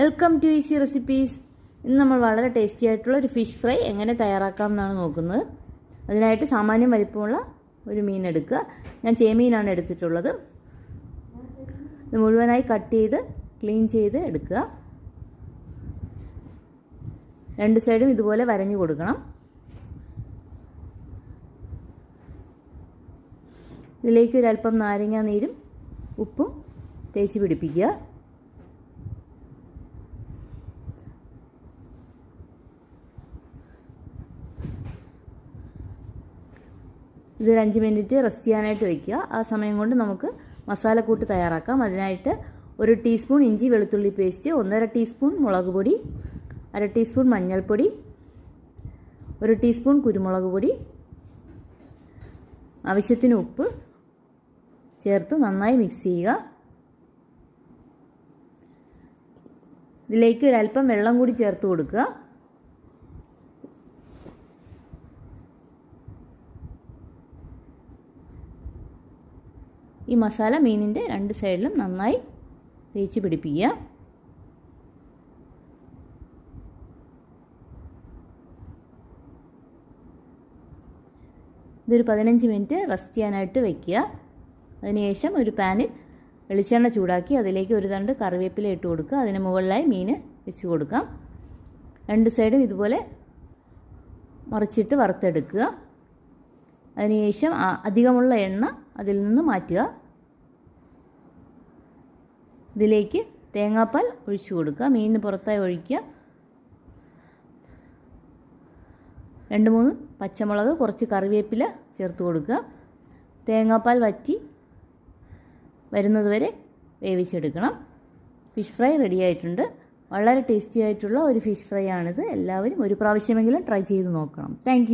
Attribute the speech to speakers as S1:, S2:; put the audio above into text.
S1: Welcome to easy recipes ഇന്ന് നമ്മൾ വളരെ ടേസ്റ്റി ആയിട്ടുള്ള ഒരു ഫിഷ് ഫ്രൈ എങ്ങനെ തയ്യാറാക്കാം എന്നാണ് നോക്കുന്നത്. അതിനായിട്ട് സാമാന്യം വലിപ്പമുള്ള ഒരു മീൻ എടുക്കുക. ഞാൻ ചേമീനാണ് എടുത്തിട്ടുള്ളത്. ഇത് മുഴുവനായി കട്ട് ചെയ്ത് ക്ലീൻ ചെയ്ത് എടുക്കുക. രണ്ട് സൈഡും ഇതുപോലെ വരഞ്ഞു കൊടുക്കണം. ഇതിലേക്ക് ഒരല്പം നാരങ്ങാ നീരും ഉപ്പും തേച്ച് പിടിപ്പിക്കുക. ഇതൊരു അഞ്ച് മിനിറ്റ് റെസ്റ്റ് ചെയ്യാനായിട്ട് വയ്ക്കുക ആ സമയം കൊണ്ട് നമുക്ക് മസാലക്കൂട്ട് തയ്യാറാക്കാം. അതിനായിട്ട് ഒരു ടീസ്പൂൺ ഇഞ്ചി വെളുത്തുള്ളി പേസ്റ്റ് ഒന്നര ടീസ്പൂൺ മുളക് പൊടി അര ടീസ്പൂൺ മഞ്ഞൾപ്പൊടി ഒരു ടീസ്പൂൺ കുരുമുളക് പൊടി ആവശ്യത്തിന് ഉപ്പ് ചേർത്ത് നന്നായി മിക്സ് ചെയ്യുക. ഇതിലേക്ക് ഒരല്പം വെള്ളം കൂടി ചേർത്ത് കൊടുക്കുക. ഈ മസാല മീനിന്റെ രണ്ട് സൈഡിലും നന്നായി തേച്ച് പിടിപ്പിക്കുക. ഇതൊരു പതിനഞ്ച് മിനിറ്റ് റെസ്റ്റ് ചെയ്യാനായിട്ട് വയ്ക്കുക അതിനുശേഷം ഒരു പാനിൽ വെളിച്ചെണ്ണ ചൂടാക്കി അതിലേക്ക് ഒരു തണ്ട് കറിവേപ്പില ഇട്ട് കൊടുക്കുക. അതിന് മുകളിലായി മീൻ വെച്ച് കൊടുക്കാം. രണ്ട് സൈഡും ഇതുപോലെ മറിച്ചിട്ട് വറുത്തെടുക്കുക. അതിനുശേഷം അധികമുള്ള എണ്ണ അതിൽ നിന്ന് മാറ്റുക. ഇതിലേക്ക് തേങ്ങാപ്പാൽ ഒഴിച്ചു കൊടുക്കുക. മീൻ പുറത്തായി ഒഴിക്കുക. രണ്ട് മൂന്ന് പച്ചമുളക് കുറച്ച് കറിവേപ്പില ചേർത്ത് കൊടുക്കുക. തേങ്ങാപ്പാൽ വറ്റി വരുന്നത് വരെ വേവിച്ചെടുക്കണം. ഫിഷ് ഫ്രൈ റെഡി ആയിട്ടുണ്ട്. വളരെ ടേസ്റ്റി ആയിട്ടുള്ള ഒരു ഫിഷ് ഫ്രൈ ആണിത്. എല്ലാവരും ഒരു പ്രാവശ്യമെങ്കിലും ട്രൈ ചെയ്ത് നോക്കണം. താങ്ക്